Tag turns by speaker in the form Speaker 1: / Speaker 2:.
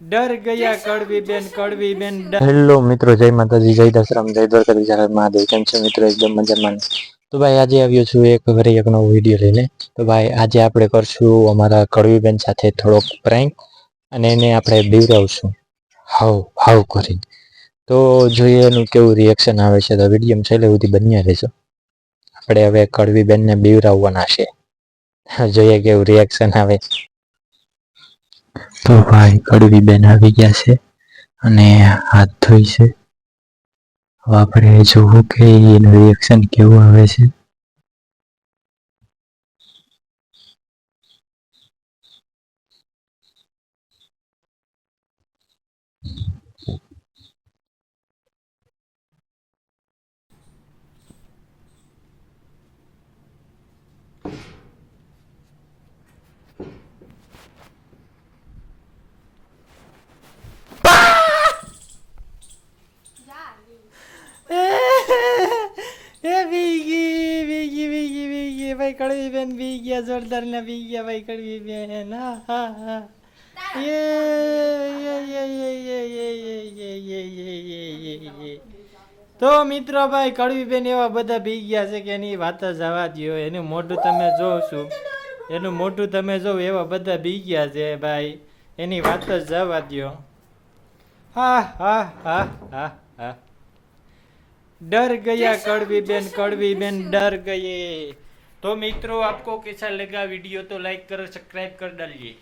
Speaker 1: ડર ગયા કડવી બેન કડવી બેન
Speaker 2: હેલો મિત્રો જય માતાજી જય દશરામ જય દ્વારકાધીશ જય મહાદેવ. કેમ છો મિત્રો? એકદમ મજામાં. તો ભાઈ આજે આવ્યો છું એક ફરી એક નવો વીડિયો લઈને. તો ભાઈ આજે આપણે કરશું અમારા કડવી બેન સાથે થોડોક પ્રેન્ક અને એને આપણે બીવરાવશું હાવ હાવ કરીને. તો જોઈએ એનું કેવું રિએક્શન આવે છે. તો વીડિયો છેલ્લે સુધી બન્યા રહેશો આપણે હવે કડવીબેનને બીવરાવવાના છે. જોઈએ કેવું રિએક્શન આવે. તો ભાઈ કડવીબેન આવી ગયા છે અને હાથ ધોઈ છે. હવે આપણે જોવું કે એનું રિએક્શન કેવું આવે છે?
Speaker 1: ભાઈ કડવી બેન બી ગયા જોરદાર ને બી ગયા ભાઈ કડવી બેન હા હા હા તો મિત્રો ભાઈ કડવી બેન એવા બધા ભી ગયા છે કે એની વાત જ દો એનું મોઢું તમે જોઉં છું એનું મોઢું તમે જોવ એવા બધા ભી ગયા છે ભાઈ એની વાત જ જવા દો હા હા હા હા હા ડર ગયા કડવી બેન કડવી બેન ડર ગયે तो मित्रों आपको कैसा लगा वीडियो तो लाइक कर सब्सक्राइब कर डालिए